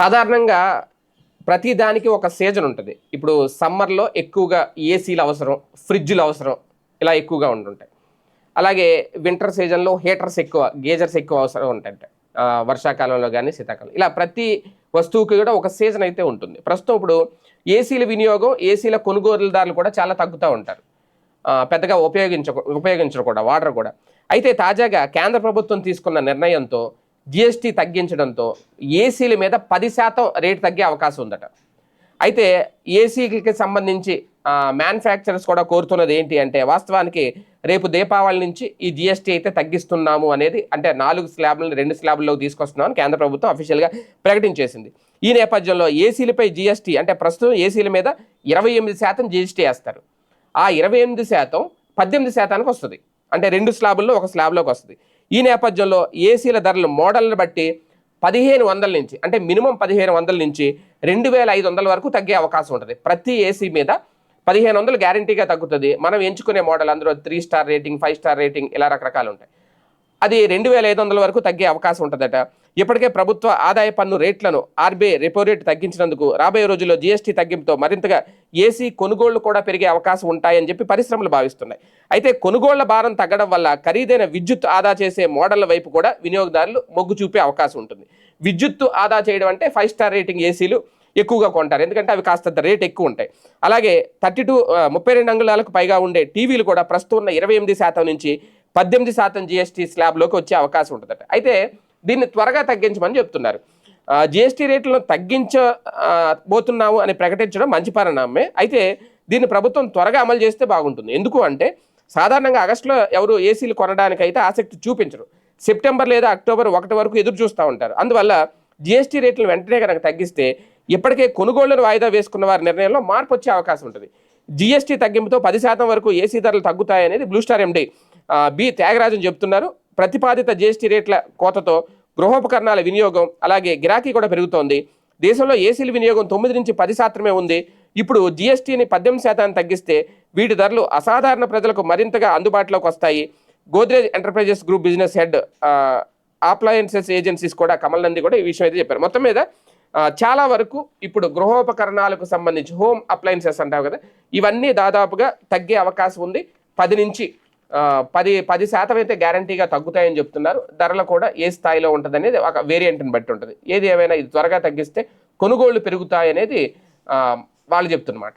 సాధారణంగా ప్రతి దానికి ఒక సీజన్ ఉంటుంది. ఇప్పుడు సమ్మర్లో ఎక్కువగా ఏసీలు అవసరం ఫ్రిడ్జ్లు అవసరం ఇలా ఎక్కువగా ఉంటుంటాయి అలాగే వింటర్ సీజన్లో హీటర్స్ ఎక్కువ గేజర్స్ ఎక్కువ అవసరం ఉంటాయి వర్షాకాలంలో కానీ శీతాకాలం. ఇలా ప్రతి వస్తువుకి కూడా ఒక సీజన్ అయితే ఉంటుంది. ప్రస్తుతం ఇప్పుడు ఏసీల వినియోగం ఏసీల కొనుగోలుదారులు కూడా చాలా తగ్గుతూ ఉంటారు. పెద్దగా ఉపయోగించ ఉపయోగించరు కూడా వాటర్ కూడా. అయితే తాజాగా కేంద్ర ప్రభుత్వం తీసుకున్న నిర్ణయంతో జిఎస్టీ తగ్గించడంతో ఏసీల మీద పది శాతం రేటు తగ్గే అవకాశం ఉందట. అయితే ఏసీకి సంబంధించి మ్యానుఫ్యాక్చరర్స్ కూడా కోరుతున్నది ఏంటి అంటే వాస్తవానికి రేపు దీపావళి నుంచి ఈ జిఎస్టీ అయితే తగ్గిస్తున్నాము అనేది అంటే నాలుగు స్లాబ్లను రెండు స్లాబ్లలో తీసుకొస్తున్నామని కేంద్ర ప్రభుత్వం అఫీషియల్గా ప్రకటించేసింది. ఈ నేపథ్యంలో ఏసీలపై జిఎస్టీ అంటే ప్రస్తుతం ఏసీల మీద ఇరవై ఎనిమిది శాతం జిఎస్టీ వేస్తారు. ఆ ఇరవై ఎనిమిది శాతం పద్దెనిమిది శాతానికి వస్తుంది. అంటే రెండు స్లాబుల్లో ఒక స్లాబ్లోకి వస్తుంది. ఈ నేపథ్యంలో ఏసీల ధరలు మోడల్ని బట్టి పదిహేను వందల నుంచి అంటే మినిమం పదిహేను వందల నుంచి రెండు వేల ఐదు వందల వరకు తగ్గే అవకాశం ఉంటుంది. ప్రతి ఏసీ మీద పదిహేను వందలు గ్యారంటీగా తగ్గుతుంది. మనం ఎంచుకునే మోడల్ అందులో three star rating five star rating ఇలా రకరకాలు ఉంటాయి. అది రెండు వేల ఐదు వందల వరకు తగ్గే అవకాశం ఉంటుందట. ఇప్పటికే ప్రభుత్వ ఆదాయ పన్ను రేట్లను ఆర్బీఐ రెపో రేటు తగ్గించినందుకు రాబోయే రోజుల్లో జీఎస్టీ తగ్గింపుతో మరింతగా ఏసీ కొనుగోళ్ళు కూడా పెరిగే అవకాశం ఉంటాయని చెప్పి పరిశ్రమలు భావిస్తున్నాయి. అయితే కొనుగోళ్ళ భారం తగ్గడం వల్ల ఖరీదైన విద్యుత్ ఆదా చేసే మోడళ్ళ వైపు కూడా వినియోగదారులు మొగ్గు చూపే అవకాశం ఉంటుంది. విద్యుత్తు ఆదా చేయడం అంటే ఫైవ్ స్టార్ రేటింగ్ ఏసీలు ఎక్కువగా కొంటారు. ఎందుకంటే అవి కాస్తంత రేట్ ఎక్కువ ఉంటాయి. అలాగే థర్టీ టూ ముప్పై రెండు అంగుళాలకు పైగా ఉండే టీవీలు కూడా ప్రస్తుతం ఉన్న ఇరవై ఎనిమిది శాతం నుంచి పద్దెనిమిది శాతం జిఎస్టీ స్లాబ్లోకి వచ్చే అవకాశం ఉంటుందట. అయితే దీన్ని త్వరగా తగ్గించమని చెప్తున్నారు. జిఎస్టీ రేట్లను తగ్గించ పోతున్నాము అని ప్రకటించడం మంచి పరిణామమే. అయితే దీన్ని ప్రభుత్వం త్వరగా అమలు చేస్తే బాగుంటుంది. ఎందుకు అంటే సాధారణంగా ఆగస్టులో ఎవరు ఏసీలు కొనడానికి అయితే ఆసక్తి చూపించరు. సెప్టెంబర్ లేదా అక్టోబర్ ఒకటి వరకు ఎదురు చూస్తూ ఉంటారు. అందువల్ల జిఎస్టీ రేట్లను వెంటనే కనుక తగ్గిస్తే ఇప్పటికే కొనుగోళ్ళను వాయిదా వేసుకున్న వారి నిర్ణయంలో మార్పు వచ్చే అవకాశం ఉంటుంది. జిఎస్టీ తగ్గింపుతో పది శాతం వరకు ఏసీ ధరలు తగ్గుతాయనేది Blue Star MD B Thyagarajan చెబుతున్నారు ప్రతిపాదిత జీఎస్టీ రేట్ల కోతతో గృహోపకరణాల వినియోగం అలాగే గిరాకీ కూడా పెరుగుతోంది. దేశంలో ఏసీల వినియోగం తొమ్మిది నుంచి పది శాతమే ఉంది. ఇప్పుడు జిఎస్టీని పద్దెనిమిది శాతాన్ని తగ్గిస్తే వీటి ధరలు అసాధారణ ప్రజలకు మరింతగా అందుబాటులోకి వస్తాయి. Godrej enterprises group business head appliances agencies కూడా కమల్ నంది కూడా ఈ విషయం అయితే చెప్పారు. మొత్తం మీద చాలా వరకు ఇప్పుడు గృహోపకరణాలకు సంబంధించి హోమ్ అప్లయన్సెస్ అంటావు కదా ఇవన్నీ దాదాపుగా తగ్గే అవకాశం ఉంది. పది నుంచి పది పది శాతం అయితే గ్యారంటీగా తగ్గుతాయని చెప్తున్నారు. ధరలు కూడా ఏ స్థాయిలో ఉంటుంది అనేది ఒక వేరియంట్ని బట్టి ఉంటుంది. ఏది ఏమైనా ఇది త్వరగా తగ్గిస్తే కొనుగోళ్ళు పెరుగుతాయనేది వాళ్ళు చెప్తున్నమాట.